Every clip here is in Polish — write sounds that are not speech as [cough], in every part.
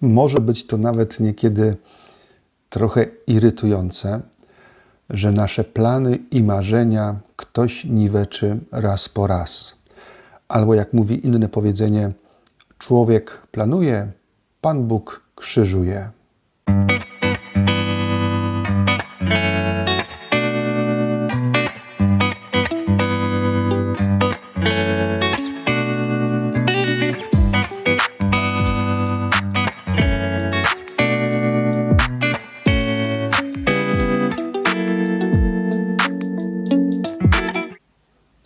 Może być to nawet niekiedy trochę irytujące, że nasze plany i marzenia ktoś niweczy raz po raz. Albo jak mówi inne powiedzenie, człowiek planuje, Pan Bóg krzyżuje.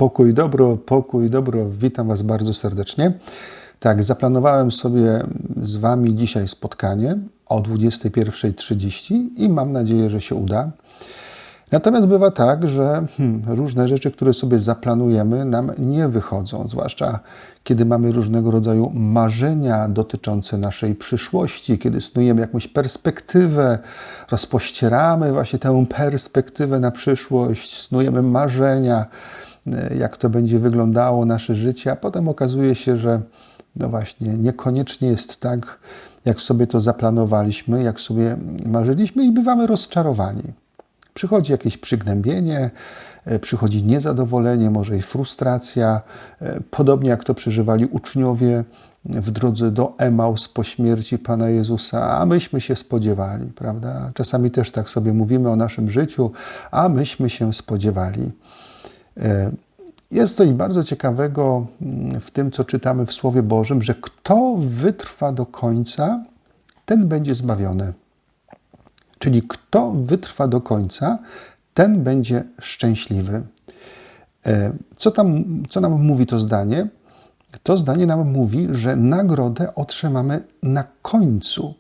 Pokój dobro, pokój dobro. Witam Was bardzo serdecznie. Tak, zaplanowałem sobie z Wami dzisiaj spotkanie o 21.30 i mam nadzieję, że się uda. Natomiast bywa tak, że hmm, różne rzeczy, które sobie zaplanujemy, nam nie wychodzą, zwłaszcza kiedy mamy różnego rodzaju marzenia dotyczące naszej przyszłości, kiedy snujemy jakąś perspektywę, rozpościeramy właśnie tę perspektywę na przyszłość, snujemy marzenia jak to będzie wyglądało nasze życie, a potem okazuje się, że no właśnie, niekoniecznie jest tak, jak sobie to zaplanowaliśmy, jak sobie marzyliśmy i bywamy rozczarowani. Przychodzi jakieś przygnębienie, e, przychodzi niezadowolenie, może i frustracja, e, podobnie jak to przeżywali uczniowie w drodze do Emaus po śmierci Pana Jezusa, a myśmy się spodziewali, prawda? Czasami też tak sobie mówimy o naszym życiu, a myśmy się spodziewali. E, jest coś bardzo ciekawego mm, w tym, co czytamy w Słowie Bożym, że kto wytrwa do końca, ten będzie zbawiony. Czyli kto wytrwa do końca, ten będzie szczęśliwy. E, co, tam, co nam mówi to zdanie? To zdanie nam mówi, że nagrodę otrzymamy na końcu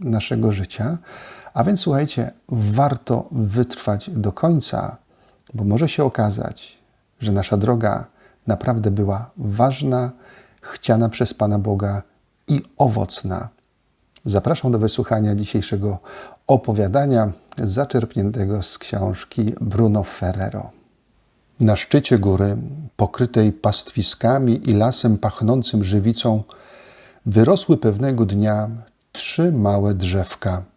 naszego życia. A więc słuchajcie, warto wytrwać do końca, bo może się okazać, że nasza droga naprawdę była ważna, chciana przez Pana Boga i owocna. Zapraszam do wysłuchania dzisiejszego opowiadania zaczerpniętego z książki Bruno Ferrero. Na szczycie góry, pokrytej pastwiskami i lasem pachnącym żywicą, wyrosły pewnego dnia trzy małe drzewka –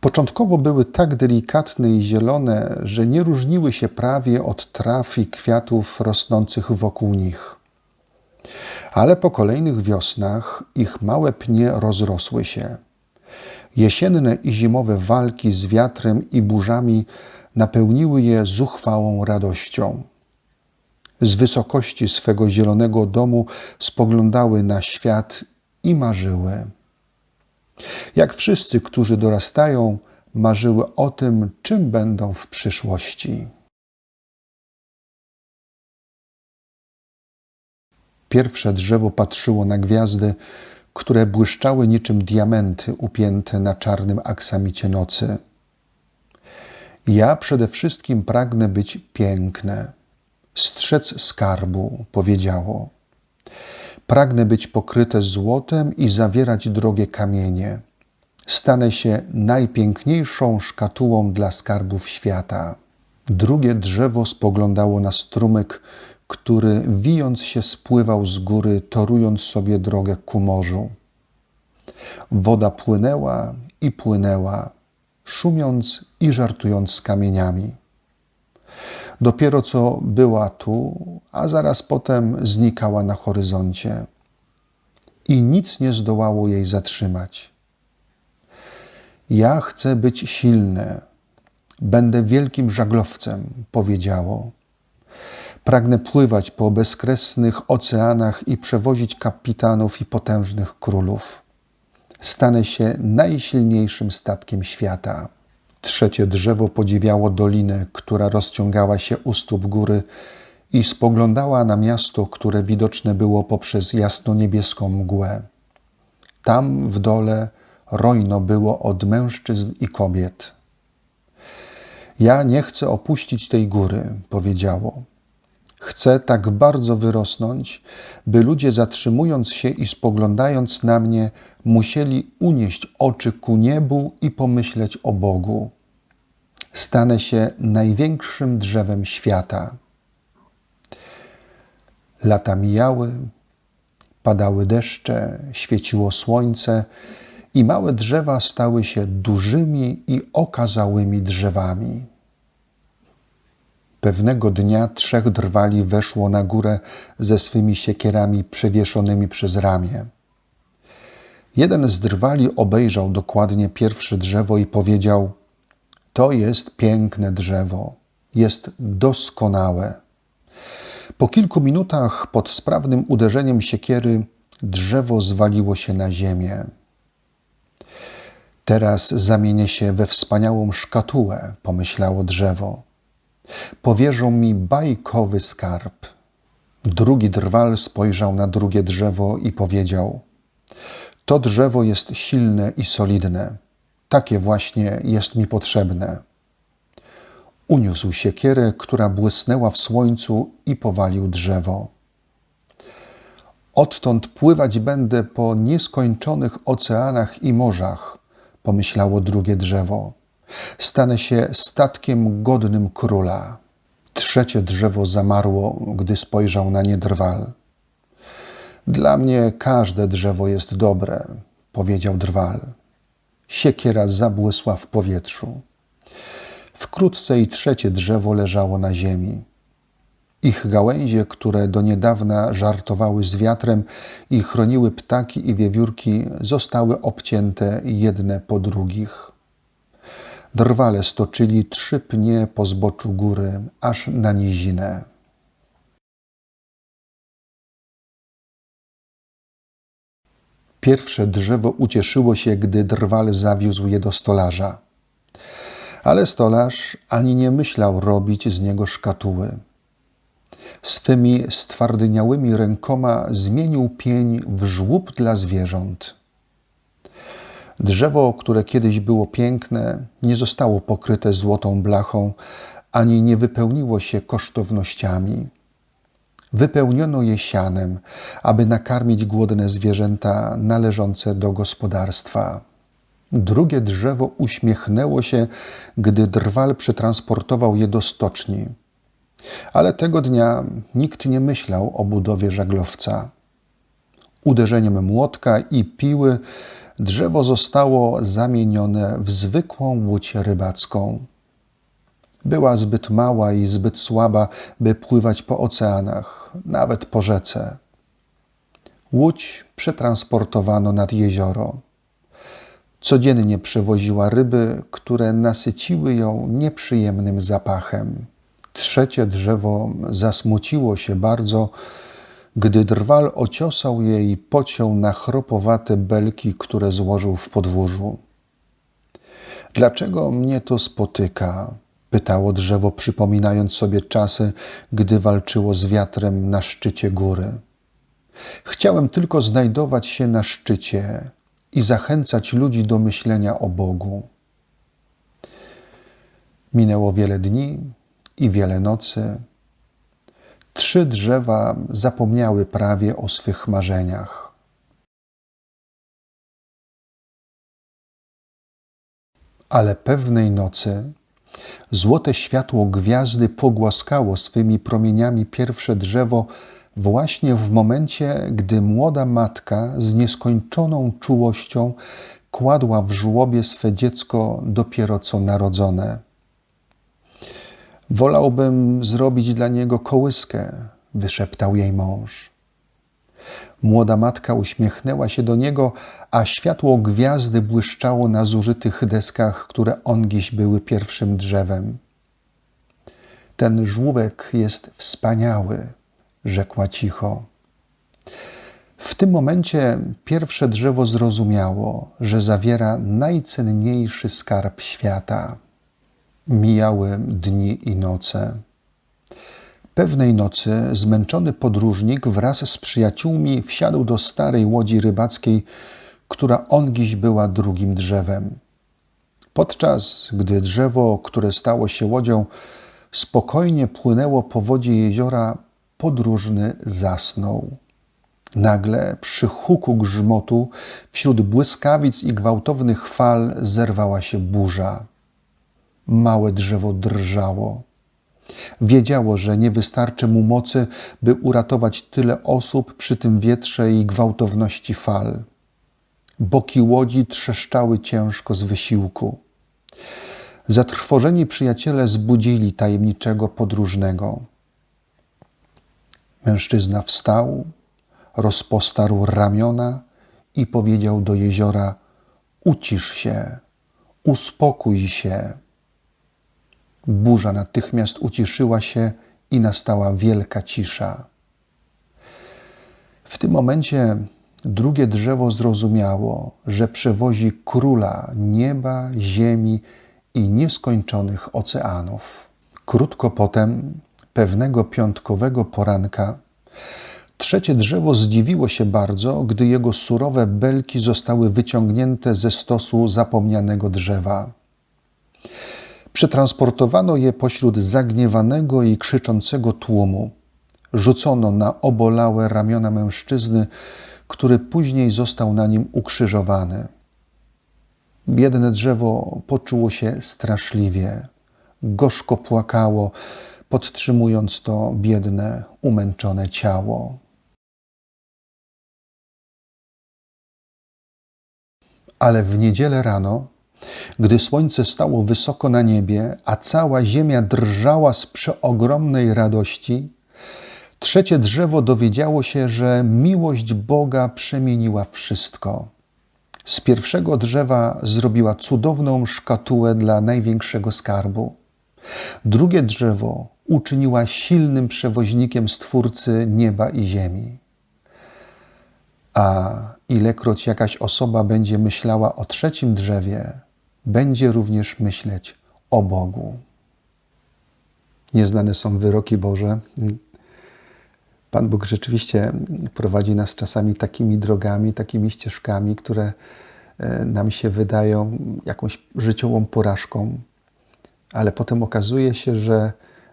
Początkowo były tak delikatne i zielone, że nie różniły się prawie od traw i kwiatów rosnących wokół nich. Ale po kolejnych wiosnach ich małe pnie rozrosły się. Jesienne i zimowe walki z wiatrem i burzami napełniły je zuchwałą radością. Z wysokości swego zielonego domu spoglądały na świat i marzyły. Jak wszyscy, którzy dorastają, marzyły o tym, czym będą w przyszłości. Pierwsze drzewo patrzyło na gwiazdy, które błyszczały niczym diamenty upięte na czarnym aksamicie nocy. Ja przede wszystkim pragnę być piękne, strzec skarbu, powiedziało. Pragnę być pokryte złotem i zawierać drogie kamienie. Stanę się najpiękniejszą szkatułą dla skarbów świata. Drugie drzewo spoglądało na strumyk, który wijąc się spływał z góry, torując sobie drogę ku morzu. Woda płynęła i płynęła, szumiąc i żartując z kamieniami. Dopiero co była tu, a zaraz potem znikała na horyzoncie. I nic nie zdołało jej zatrzymać. Ja chcę być silne, będę wielkim żaglowcem, powiedziało. Pragnę pływać po bezkresnych oceanach i przewozić kapitanów i potężnych królów. Stanę się najsilniejszym statkiem świata. Trzecie drzewo podziwiało dolinę, która rozciągała się u stóp góry i spoglądała na miasto, które widoczne było poprzez jasno-niebieską mgłę. Tam w dole rojno było od mężczyzn i kobiet. Ja nie chcę opuścić tej góry, powiedziało. Chcę tak bardzo wyrosnąć, by ludzie zatrzymując się i spoglądając na mnie, musieli unieść oczy ku niebu i pomyśleć o Bogu stanę się największym drzewem świata. Lata mijały, padały deszcze, świeciło słońce i małe drzewa stały się dużymi i okazałymi drzewami. Pewnego dnia trzech drwali weszło na górę ze swymi siekierami przewieszonymi przez ramię. Jeden z drwali obejrzał dokładnie pierwsze drzewo i powiedział: To jest piękne drzewo, jest doskonałe. Po kilku minutach pod sprawnym uderzeniem siekiery drzewo zwaliło się na ziemię. Teraz zamienię się we wspaniałą szkatułę, pomyślało drzewo. Powierzą mi bajkowy skarb. Drugi drwal spojrzał na drugie drzewo i powiedział: To drzewo jest silne i solidne. Takie właśnie jest mi potrzebne. Uniósł siekierę, która błysnęła w słońcu i powalił drzewo. Odtąd pływać będę po nieskończonych oceanach i morzach, pomyślało drugie drzewo. Stanę się statkiem godnym króla. Trzecie drzewo zamarło, gdy spojrzał na nie drwal. Dla mnie każde drzewo jest dobre, powiedział drwal. Siekiera zabłysła w powietrzu. Wkrótce i trzecie drzewo leżało na ziemi. Ich gałęzie, które do niedawna żartowały z wiatrem i chroniły ptaki i wiewiórki, zostały obcięte jedne po drugich. Drwale stoczyli trzy pnie po zboczu góry, aż na nizinę. Pierwsze drzewo ucieszyło się, gdy drwal zawiózł je do stolarza. Ale stolarz ani nie myślał robić z niego szkatuły. Swymi stwardyniałymi rękoma zmienił pień w żłób dla zwierząt. Drzewo, które kiedyś było piękne, nie zostało pokryte złotą blachą, ani nie wypełniło się kosztownościami. Wypełniono je sianem, aby nakarmić głodne zwierzęta należące do gospodarstwa. Drugie drzewo uśmiechnęło się, gdy drwal przetransportował je do stoczni. Ale tego dnia nikt nie myślał o budowie żaglowca. Uderzeniem młotka i piły drzewo zostało zamienione w zwykłą łódź rybacką. Była zbyt mała i zbyt słaba, by pływać po oceanach, nawet po rzece. Łódź przetransportowano nad jezioro. Codziennie przewoziła ryby, które nasyciły ją nieprzyjemnym zapachem. Trzecie drzewo zasmuciło się bardzo, gdy drwal ociosał je i pociął na chropowate belki, które złożył w podwórzu. Dlaczego mnie to spotyka? Pytało drzewo, przypominając sobie czasy, gdy walczyło z wiatrem na szczycie góry. Chciałem tylko znajdować się na szczycie i zachęcać ludzi do myślenia o Bogu. Minęło wiele dni i wiele nocy. Trzy drzewa zapomniały prawie o swych marzeniach. Ale pewnej nocy złote światło gwiazdy pogłaskało swymi promieniami pierwsze drzewo właśnie w momencie, gdy młoda matka z nieskończoną czułością kładła w żłobie swe dziecko dopiero co narodzone. Wolałbym zrobić dla niego kołyskę, wyszeptał jej mąż. Młoda matka uśmiechnęła się do niego, a światło gwiazdy błyszczało na zużytych deskach, które ongiś były pierwszym drzewem. Ten żłóbek jest wspaniały, rzekła cicho. W tym momencie pierwsze drzewo zrozumiało, że zawiera najcenniejszy skarb świata. Mijały dni i noce. Pewnej nocy zmęczony podróżnik wraz z przyjaciółmi wsiadł do starej łodzi rybackiej, która ongiś była drugim drzewem. Podczas gdy drzewo, które stało się łodzią, spokojnie płynęło po wodzie jeziora, podróżny zasnął. Nagle przy huku grzmotu, wśród błyskawic i gwałtownych fal zerwała się burza. Małe drzewo drżało. Wiedziało, że nie wystarczy mu mocy, by uratować tyle osób przy tym wietrze i gwałtowności fal. Boki łodzi trzeszczały ciężko z wysiłku. Zatrwożeni przyjaciele zbudzili tajemniczego podróżnego. Mężczyzna wstał, rozpostarł ramiona i powiedział do jeziora: Ucisz się, uspokój się. Burza natychmiast uciszyła się i nastała wielka cisza. W tym momencie drugie drzewo zrozumiało, że przewozi króla nieba, ziemi i nieskończonych oceanów. Krótko potem, pewnego piątkowego poranka, trzecie drzewo zdziwiło się bardzo, gdy jego surowe belki zostały wyciągnięte ze stosu zapomnianego drzewa. Przetransportowano je pośród zagniewanego i krzyczącego tłumu. Rzucono na obolałe ramiona mężczyzny, który później został na nim ukrzyżowany. Biedne drzewo poczuło się straszliwie. Gorzko płakało, podtrzymując to biedne, umęczone ciało. Ale w niedzielę rano, gdy słońce stało wysoko na niebie, a cała ziemia drżała z przeogromnej radości, trzecie drzewo dowiedziało się, że miłość Boga przemieniła wszystko. Z pierwszego drzewa zrobiła cudowną szkatułę dla największego skarbu. Drugie drzewo uczyniła silnym przewoźnikiem Stwórcy nieba i ziemi. A ilekroć jakaś osoba będzie myślała o trzecim drzewie, będzie również myśleć o Bogu. Nieznane są wyroki Boże. Pan Bóg rzeczywiście prowadzi nas czasami takimi drogami, takimi ścieżkami, które e, nam się wydają jakąś życiową porażką, ale potem okazuje się, że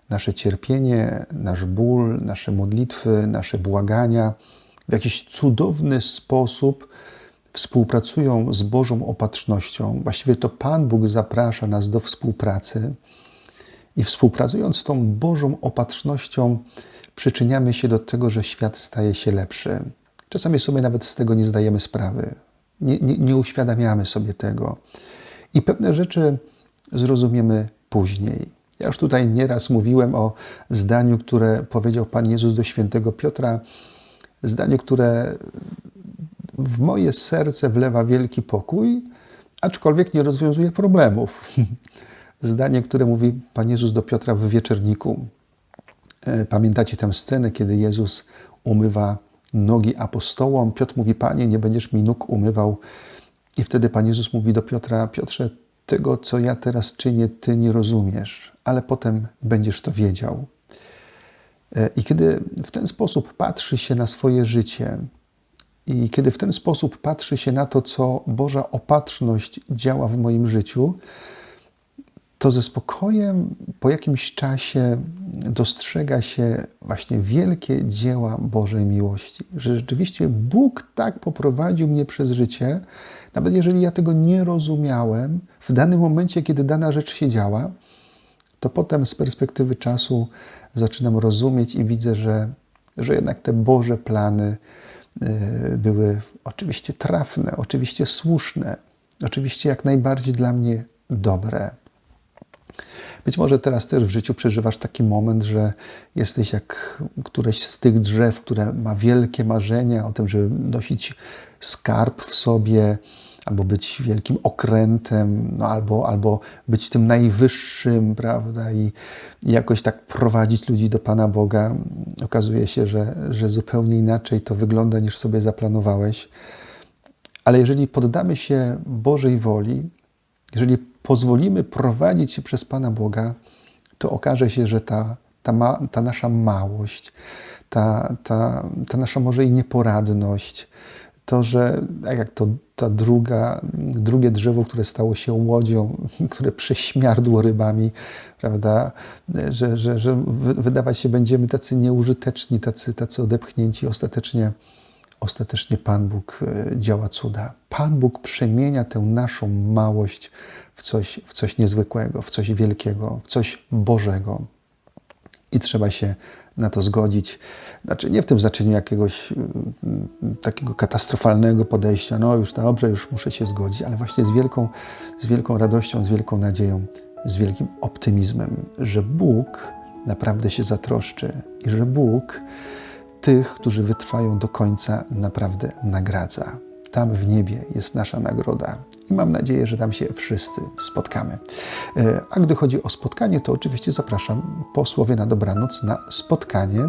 nasze cierpienie, nasz ból, nasze modlitwy, nasze błagania w jakiś cudowny sposób współpracują z Bożą opatrznością. Właściwie to Pan Bóg zaprasza nas do współpracy i współpracując z tą Bożą opatrznością, przyczyniamy się do tego, że świat staje się lepszy. Czasami sobie nawet z tego nie zdajemy sprawy, nie, nie, nie uświadamiamy sobie tego. I pewne rzeczy zrozumiemy później. Ja już tutaj nieraz mówiłem o zdaniu, które powiedział Pan Jezus do świętego Piotra, zdaniu, które w moje serce wlewa wielki pokój, aczkolwiek nie rozwiązuje problemów. [laughs] Zdanie, które mówi Pan Jezus do Piotra w wieczerniku. E, pamiętacie tę scenę, kiedy Jezus umywa nogi apostołom? Piotr mówi: Panie, nie będziesz mi nóg umywał. I wtedy Pan Jezus mówi do Piotra: Piotrze, tego, co ja teraz czynię, ty nie rozumiesz, ale potem będziesz to wiedział. E, I kiedy w ten sposób patrzy się na swoje życie, i kiedy w ten sposób patrzy się na to, co Boża opatrzność działa w moim życiu, to ze spokojem po jakimś czasie dostrzega się właśnie wielkie dzieła Bożej miłości. Że rzeczywiście Bóg tak poprowadził mnie przez życie, nawet jeżeli ja tego nie rozumiałem, w danym momencie, kiedy dana rzecz się działa, to potem z perspektywy czasu zaczynam rozumieć i widzę, że, że jednak te Boże plany były oczywiście trafne, oczywiście słuszne, oczywiście jak najbardziej dla mnie dobre. Być może teraz też w życiu przeżywasz taki moment, że jesteś jak któreś z tych drzew, które ma wielkie marzenia o tym, żeby nosić skarb w sobie, albo być wielkim okrętem, no albo, albo być tym najwyższym, prawda, i, i jakoś tak prowadzić ludzi do Pana Boga. Okazuje się, że, że zupełnie inaczej to wygląda niż sobie zaplanowałeś. Ale jeżeli poddamy się Bożej woli, jeżeli pozwolimy prowadzić się przez Pana Boga, to okaże się, że ta, ta, ma, ta nasza małość, ta, ta, ta nasza może i nieporadność, to, że tak jak to ta druga, drugie drzewo, które stało się łodzią, [laughs] które prześmiardło rybami, prawda, że, że, że wydawać się będziemy tacy nieużyteczni, tacy, tacy odepchnięci, ostatecznie ostatecznie Pan Bóg e, działa cuda. Pan Bóg przemienia tę naszą małość w coś, w coś niezwykłego, w coś wielkiego, w coś Bożego. i trzeba się na to zgodzić. Znaczy nie w tym znaczeniu jakiegoś y, y, takiego katastrofalnego podejścia, no już dobrze, już muszę się zgodzić, ale właśnie z wielką, z wielką radością, z wielką nadzieją, z wielkim optymizmem, że Bóg naprawdę się zatroszczy i że Bóg tych, którzy wytrwają do końca, naprawdę nagradza. Tam w niebie jest nasza nagroda i mam nadzieję, że tam się wszyscy spotkamy. E, A gdy chodzi o spotkanie, to oczywiście zapraszam po słowie na dobranoc na spotkanie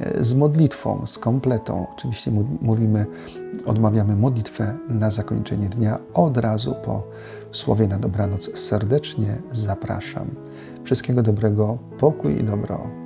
e, z modlitwą, z kompletą. Oczywiście mówimy, odmawiamy modlitwę na zakończenie dnia od razu po słowie na dobranoc. Serdecznie zapraszam. Wszystkiego dobrego, pokój i dobro